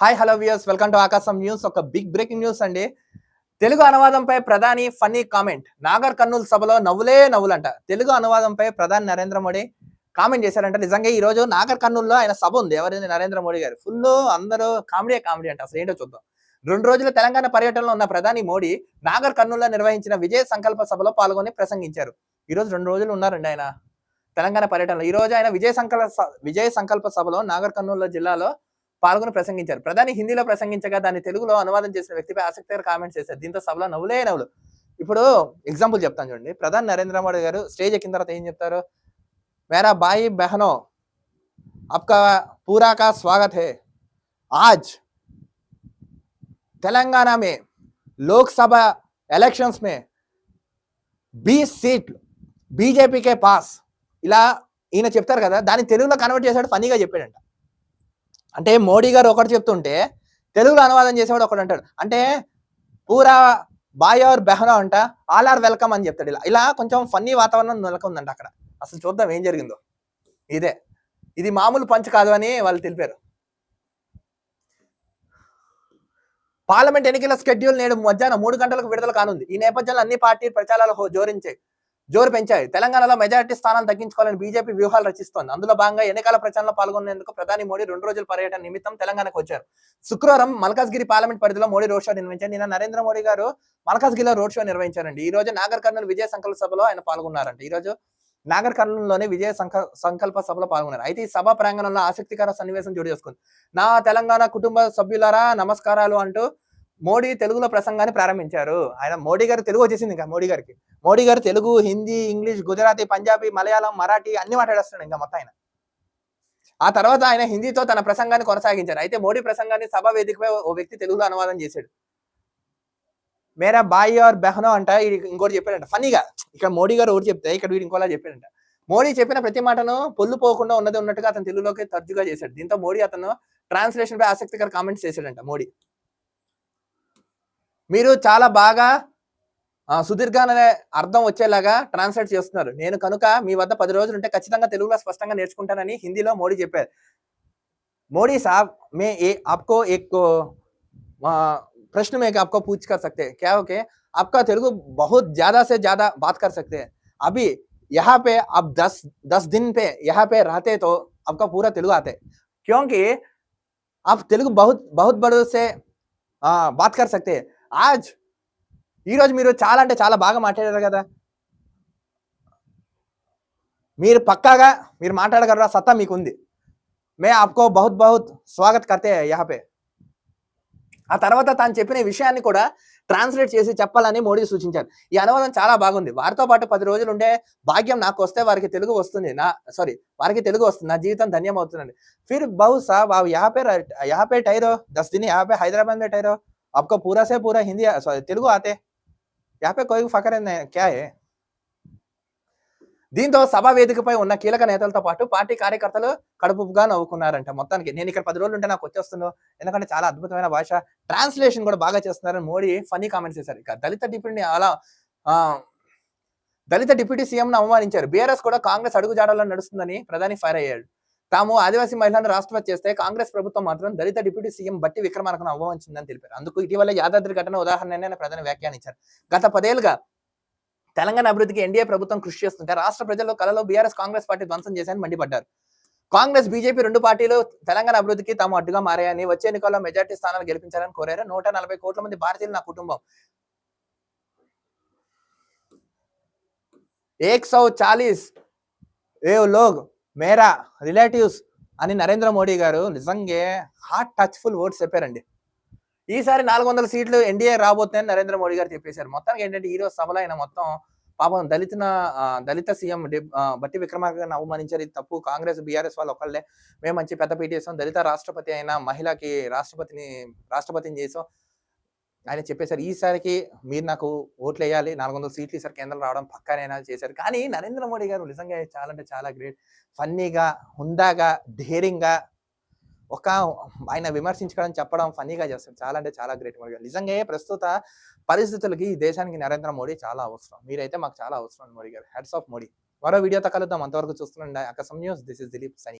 Hi hello viewers welcome to Aakasam news ఒక big breaking news అండి. తెలుగు అనువాదంపై ప్రధాని funny comment Nagar Kurnool సభలో నవ్వులే నవ్వులంట. తెలుగు అనువాదంపై ప్రధాని నరేంద్ర మోడీ కామెంట్ చేశారంట. నిజంగా ఈ రోజు నాగర్ కర్నూల్లో ఆయన సభ ఉంది. ఎవరైంది? నరేంద్ర మోడీ గారు. ఫుల్ అందరూ కామెడీ కామెడీ అంట. అసలు ఏంటో చూద్దాం. రెండు రోజుల తెలంగాణ పర్యటనలో ఉన్న ప్రధాని మోడీ నాగర్ కర్నూల్లో నిర్వహించిన విజయ సంకల్ప సభలో పాల్గొని ప్రసంగించారు. ఈ రోజు రెండు రోజులు ఉన్నారండి ఆయన. తెలంగాణ పర్యటనలో. ఈ రోజు ఆయన విజయ సంకల్ప విజయ సంకల్ప సభలో నాగర్ కర్నూలు జిల్లాలో పాల్గొని ప్రసంగించారు. ప్రధాని హిందీలో ప్రసంగించగా దాన్ని తెలుగులో అనువాదం చేసిన వ్యక్తిపై ఆసక్తికర కామెంట్స్ చేశారు. దీంతో సభలో నవ్వులే నవ్వులు. ఇప్పుడు ఎగ్జాంపుల్ చెప్తాను చూడండి. ప్రధాని నరేంద్ర మోడీ గారు స్టేజ్ ఎక్కిన తర్వాత ఏం చెప్తారు? మేరా బాయి బెహనో అప్కా పూరాకా స్వాగతే స్వాగత్ హే. ఆజ్ తెలంగాణ మే లోక్సభ ఎలక్షన్స్ మే బీస్ సీట్ బీజేపీకే పాస్. ఇలా ఈయన చెప్తారు కదా దాన్ని తెలుగులో కన్వర్ట్ చేశాడు ఫనీగా చెప్పాడంట. అంటే మోడీ గారు ఒకటి చెప్తుంటే తెలుగులో అనువాదం చేసేవాడు ఒకటి అంటాడు. అంటే పూరా బాయ్ ఆర్ బెహనా అంట ఆల్ ఆర్ వెల్కమ్ అని చెప్తాడు ఇలా. ఇలా కొంచెం ఫన్నీ వాతావరణం నెలకొందంట అక్కడ. అసలు చూద్దాం ఏం జరిగిందో. ఇదే. ఇది మామూలు పంచ్ కాదు అని వాళ్ళు తెలిపారు. పార్లమెంట్ ఎన్నికల స్కెడ్యూల్ నేడు మధ్యాహ్నం మూడు గంటలకు విడుదల కానుంది. ఈ నేపథ్యంలో అన్ని పార్టీ ప్రచారాలు జోరించాయి. జోరు పెంచాయి. తెలంగాణలో మెజారిటీ స్థానాలు తగ్గించుకోవాలని బీజేపీ వ్యూహాలు రచిస్తోంది. అందులో భాగంగా ఎన్నికల ప్రచారంలో పాల్గొనేందుకు ప్రధాని మోడీ రెండు రోజుల పర్యటన నిమిత్తం తెలంగాణకు వచ్చారు. శుక్రవారం మల్కాజ్గిరి పార్లమెంట్ పరిధిలో మోడీ రోడ్ షో నిర్వహించారు. నిన్న నరేంద్ర మోడీ గారు మల్కాజ్గిరిలో రోడ్ షో నిర్వహించారండి. ఈ రోజు నాగర్ కర్నూలు విజయ సంకల్ప సభలో ఆయన పాల్గొన్నారంట. ఈ రోజు నాగర్ కర్నూలులోని విజయ సంక- సంకల్ప సభలో పాల్గొన్నారు. అయితే ఈ సభ ప్రాంగణంలో ఆసక్తికర సన్నివేశం చోటు చేసుకుంది. నా తెలంగాణ కుటుంబ సభ్యులారా నమస్కారాలు అంటూ మోడీ తెలుగులో ప్రసంగాన్ని ప్రారంభించారు. ఆయన మోడీ గారు తెలుగు వచ్చేసింది ఇంకా మోడీ గారికి. మోడీ గారు తెలుగు హిందీ ఇంగ్లీష్ గుజరాతీ పంజాబీ మలయాళం మరాఠీ అన్ని మాట్లాడేస్తున్నాడు ఇంకా మొత్తం ఆయన. ఆ తర్వాత ఆయన హిందీతో తన ప్రసంగాన్ని కొనసాగించారు. అయితే మోడీ ప్రసంగాన్ని సభ వేదికపై ఓ వ్యక్తి తెలుగులో అనువాదం చేశాడు. మేరా బాయ్ ఆర్ బెహనో అంట ఇది ఇంకోటి చెప్పాడంట. ఫనీగా ఇక్కడ మోడీ గారు ఒకటి చెప్తే ఇక్కడ వీడు ఇంకోలా చెప్పాడంట. మోడీ చెప్పిన ప్రతి మాటను పొల్లు పోకుండా ఉన్నది ఉన్నట్టుగా అతను తెలుగులోకి తరచుగా చేశాడు. దీంతో మోడీ అతను ట్రాన్స్లేషన్ పై ఆసక్తికర కామెంట్స్ చేశాడంట మోడీ. మీరు చాలా బాగా ఆ, సుదీర్ఘాన అనే అర్థం వచ్చేలాగా ట్రాన్స్లేట్ చేస్తున్నారు నేను కనుక మీ వద్ద పది రోజులు ఉంటే ఖచ్చితంగా తెలుగులో స్పష్టంగా నేర్చుకుంటానని హిందీలో మోడీ చెప్పారు మోడీ साहब मैं ये आपको एक आ, प्रश्न में एक आपको पूछ कर सकते हैं क्या ओके आपका तेलुगु बहुत ज्यादा से ज्यादा बात कर सकते हैं अभी यहाँ पे आप दस दस दिन पे यहाँ पे रहते तो आपका पूरा तेलुगु आते क्योंकि आप तेलुगु बहुत बहुत बड़े से आ, बात कर सकते हैं ఆజ్! ఈరోజు మీరు చాలా అంటే చాలా బాగా మాట్లాడారు కదా. మీరు పక్కాగా మీరు మాట్లాడగలరా? సత్తా మీకు ఉంది మే ఆప్కో బహుత్ బహుత్ స్వాగత్ కర్తే యహపే. ఆ తర్వాత తాను చెప్పిన విషయాన్ని కూడా ట్రాన్స్లేట్ చేసి చెప్పాలని మోడీ సూచించారు. ఈ అనువాదం చాలా బాగుంది. వారితో పాటు పది రోజులు ఉండే భాగ్యం నాకు వస్తే వారికి తెలుగు వస్తుంది. నా సారీ వారికి తెలుగు వస్తుంది. నా జీవితం ధన్యమవుతుందండి. ఫిర్ బహుశా బాబు యాపే యాపే టైరో దస్ దిని యాపే హైదరాబాద్ టైరో. दिन यहाँ पे हैदराबाद में ठहरो आपको पूरा से पूरा हिंदी सॉरी तेलुगु आते यहाँ पे कोई फकर नहीं क्या है దీంతో సభా వేదికపై ఉన్న కీలక నేతలతో పాటు పార్టీ కార్యకర్తలు కడుపుగా నవ్వుకున్నారంట మొత్తానికి నేను ఇక్కడ పది రోజులు ఉంటే నాకు వచ్చేస్తుందో ఎందుకంటే చాలా అద్భుతమైన భాష ట్రాన్స్లేషన్ కూడా బాగా చేస్తున్నారని మోడీ ఫనీ కామెంట్స్ చేశారు ఇక దళిత డిప్యూటీని అలా ఆ, దళిత డిప్యూటీ సీఎంను అవమానించారు బీఆర్ఎస్ కూడా కాంగ్రెస్ అడుగుజాడల్లో నడుస్తుందని ప్రధాని ఫైర్ అయ్యాడు తాము ఆదివాసీ మహిళలను రాష్ట్రపతి చేస్తే కాంగ్రెస్ ప్రభుత్వం మాత్రం దళిత డిప్యూటీ సీఎం బట్టి విక్రమార్కను అవమానించిందని తెలిపారు. అందుకు ఇటీవల యాదాద్రి ఘటన ఉదాహరణ ప్రధాని వ్యాఖ్యానించారు. గత పదేళ్ళుగా తెలంగాణ అభివృద్ధికి ఎన్డీఏ ప్రభుత్వం కృషి చేస్తుంటే రాష్ట్ర ప్రజల్లో కలలో బీఆర్ఎస్ కాంగ్రెస్ పార్టీ ధ్వంసం చేశాయని మండిపడ్డారు. కాంగ్రెస్ బీజేపీ రెండు పార్టీలు తెలంగాణ అభివృద్ధికి తాము అడ్డుగా మారాయని వచ్చే ఎన్నికల్లో మెజార్టీ స్థానాలు గెలిపించాలని కోరారు. నూట నలభై కోట్ల మంది భారతీయులు నా కుటుంబం. ఏక్ సౌ చాలీస్. ఏ లోగ్. మేరా రిలేటివ్స్ అని నరేంద్ర మోడీ గారు నిజంగా హార్ట్ టచ్ఫుల్ వర్డ్స్ చెప్పారండి. ఈసారి నాలుగు వందల సీట్లు ఎన్డీఏ రాబోతుందని నరేంద్ర మోడీ గారు చెప్పేశారు. మొత్తానికి ఏంటంటే ఈ రోజు సభలో ఆయన మొత్తం పాపం దళితున దళిత సీఎం బట్టి విక్రమార్కని అవమానించారు. ఇది తప్పు. కాంగ్రెస్ బీఆర్ఎస్ వాళ్ళు ఒకళ్ళే. మేము మంచి పెద్ద పీటేసాం దళిత రాష్ట్రపతి అయిన మహిళకి రాష్ట్రపతిని రాష్ట్రపతిని చేసాం ఆయన చెప్పేశారు ఈసారికి మీరు నాకు ఓట్లు వేయాలి నాలుగు వందల సీట్లు ఈసారి కేంద్రం రావడం పక్కనైనా చేశారు. కానీ నరేంద్ర మోడీ గారు నిజంగా చాలా అంటే చాలా గ్రేట్. ఫన్నీగా హుందాగా ధైర్యంగా ఒక ఆయన విమర్శించడం చెప్పడం ఫన్నీగా చేస్తారు. చాలా అంటే చాలా గ్రేట్ మోడీ గారు. నిజంగా ప్రస్తుత పరిస్థితులకి ఈ దేశానికి నరేంద్ర మోడీ చాలా అవసరం. మీరైతే మాకు చాలా అవసరం మోడీ గారు. Hats off Modi. మరో వీడియోతో కలుద్దాం. అంతవరకు చూస్తుండే అక్కడ న్యూస్. దిస్ ఇస్ దిలీప్ సని